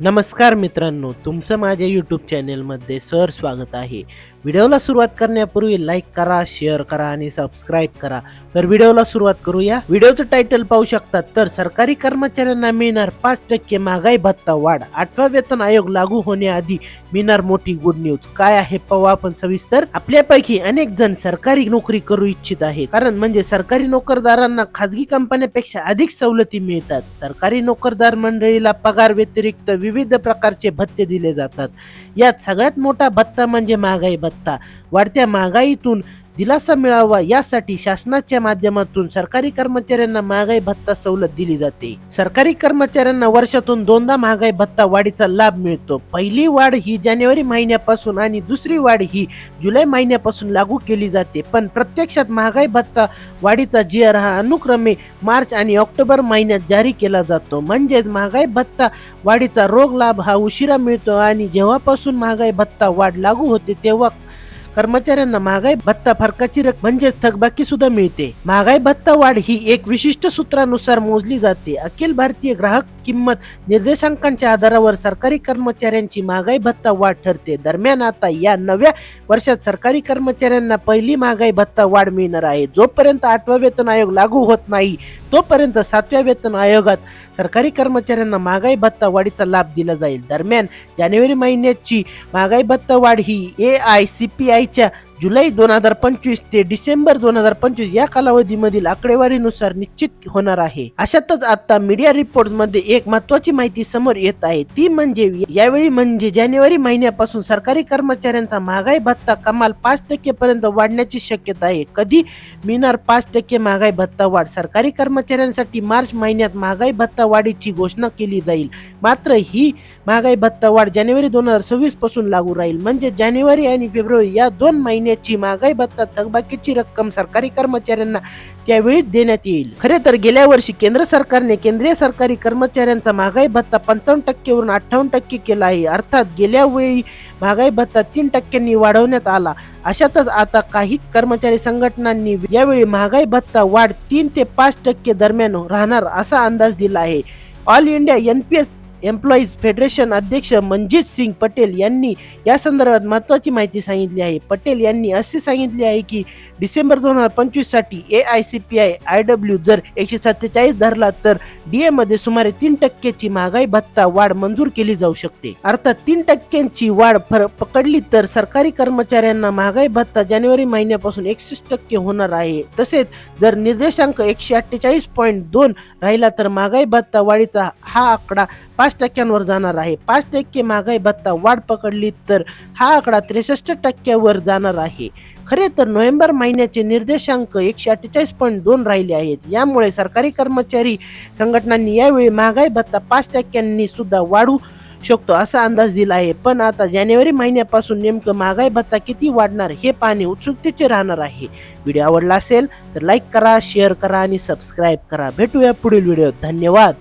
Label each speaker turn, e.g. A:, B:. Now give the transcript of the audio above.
A: नमस्कार मित्रांनो तुमचं माझ्या यूट्यूब चॅनेलमध्ये सर स्वागत आहे. व्हिडिओला सुरुवात करण्यापूर्वी लाईक करा शेअर करा आणि सबस्क्राईब करा. तर व्हिडिओला सुरुवात करूया. व्हिडिओचं टायटल पाहू शकतात तर सरकारी कर्मचाऱ्यांना मिळणार पाच टक्के महागाई भत्ता वाढ. आठवा वेतन आयोग लागू होण्याआधी मिळणार मोठी गुड न्यूज काय आहे पाहू आपण सविस्तर. आपल्यापैकी अनेक जण सरकारी नोकरी करू इच्छित आहेत. कारण म्हणजे सरकारी नोकरदारांना खाजगी कंपन्यापेक्षा अधिक सवलती मिळतात. सरकारी नोकरदार मंडळीला पगार व्यतिरिक्त विविध प्रकारचे भत्ते दिले जातात. यात सगळ्यात मोठा भत्ता म्हणजे महागाई भत्ता. वाढत्या महागाईतून दिलासा मिळावा यासाठी शासनाच्या माध्यमातून सरकारी कर्मचाऱ्यांना महागाई भत्ता सवलत दिली जाते. सरकारी कर्मचाऱ्यांना वर्षातून दोनदा महागाई भत्ता वाढीचा लाभ मिळतो. पहिली वाढ ही जानेवारी महिन्यापासून आणि दुसरी वाढ ही जुलै महिन्यापासून लागू केली जाते. पण प्रत्यक्षात महागाई भत्ता वाढीचा जी आर हा अनुक्रमे मार्च आणि ऑक्टोबर महिन्यात जारी केला जातो. म्हणजेच महागाई भत्ता वाढीचा रोग लाभ हा उशिरा मिळतो आणि जेव्हापासून महागाई भत्ता वाढ लागू होते तेव्हा कर्मचाऱ्यांना महागाई भत्ता फरकाची रक्कम म्हणजे थकबाकी सुद्धा मिळते. महागाई भत्ता वाढ ही एक विशिष्ट सूत्रानुसार मोजली जाते. अखिल भारतीय ग्राहक किंमत निर्देशांकांच्या आधारावर सरकारी कर्मचाऱ्यांची महागाई भत्ता वाढ ठरते. दरम्यान आता या नव्या वर्षात सरकारी कर्मचाऱ्यांना पहिली महागाई भत्ता वाढ मिळणार आहे. जोपर्यंत आठवा वेतन आयोग लागू होत नाही तोपर्यंत सातव्या वेतन आयोगात सरकारी कर्मचाऱ्यांना महागाई भत्ता वाढीचा लाभ दिला जाईल. दरम्यान जानेवारी महिन्याची महागाई भत्ता वाढ ही ए आय सी पी आयच्या जुलै दोन हजार पंचवीस ते डिसेंबर दोन हजार पंचवीस या कालावधीमधील आकडेवारीनुसार निश्चित होणार आहे. अशातच आता मीडिया रिपोर्टमध्ये एक महत्वाची माहिती समोर येत आहे. ती म्हणजे यावेळी म्हणजे जानेवारी महिन्यापासून सरकारी कर्मचाऱ्यांचा महागाई भत्ता कमाल पाच टक्के पर्यंत वाढण्याची शक्यता आहे. कधी मिळणार पाच टक्के महागाई भत्ता वाढ? सरकारी कर्मचाऱ्यांसाठी मार्च महिन्यात महागाई भत्ता वाढीची घोषणा केली जाईल. मात्र ही महागाई भत्ता वाढ जानेवारी दोन हजार सव्वीसपासून लागू राहील. म्हणजे जानेवारी आणि फेब्रुवारी या दोन महिन्याची महागाई भत्ता थकबाकीची रक्कम सरकारी कर्मचाऱ्यांना त्यावेळी देण्यात येईल. खरे तर गेल्या वर्षी केंद्र सरकारने केंद्रीय सरकारी कर्मचाऱ्यांचा महागाई भत्ता पंचावन्न टक्केवरून अठ्ठावन्न टक्के केला आहे. अर्थात गेल्या वेळी महागाई भत्ता तीन टक्क्यांनी वाढवण्यात आला. अशातच आता काही कर्मचारी संघटनांनी यावेळी महागाई भत्ता वाढ तीन ते पाच टक्के दरम्यान राहणार असा अंदाज दिला आहे. All India N P S employees federation अध्यक्ष मनजित सिंग पटेल यांनी या संदर्भात महत्त्वाची माहिती सांगितली आहे. पटेल यांनी असे सांगितले आहे की डिसेंबर दोन हजार पंचवीससाठी A I C P I I W जर एकशे सत्तेचाळीस धरला तर डी एमध्ये सुमारे तीन टक्क्याची महागाई भत्ता वाढ मंजूर केली जाऊ शकते. अर्थात तीन टक्क्यांची वाढ फर- पकडली तर सरकारी कर्मचाऱ्यांना महागाई भत्ता जानेवारी महिन्यापासून एकसष्ट टक्के होणार आहे. तसेच जर निर्देशांक एकशे अठ्ठेचाळीस पॉईंट दोन राहिला तर महागाई भत्ता वाढीचा हा आकडा पाच पाच टक्क्यांवर जाणार आहे. पाच टक्के महागाई भत्ता वाढ पकडली तर हा आकडा त्रेसष्ट टक्क्यावर जाणार आहे. खरे तर नोव्हेंबर महिन्याचे निर्देशांक एकशे अठ्ठेचाळीस पॉईंट दोन राहिले आहेत. यामुळे सरकारी कर्मचारी संघटनांनी यावेळी महागाई भत्ता पाच टक्क्यांनी सुद्धा वाढू शकतो असा अंदाज दिला आहे. पण आता जानेवारी महिन्यापासून नेमकं महागाई भत्ता किती वाढणार हे पाहणे उत्सुकतेचे राहणार आहे. व्हिडिओ आवडला असेल तर लाईक करा शेअर करा आणि सबस्क्राईब करा. भेटूया पुढील व्हिडिओ धन्यवाद.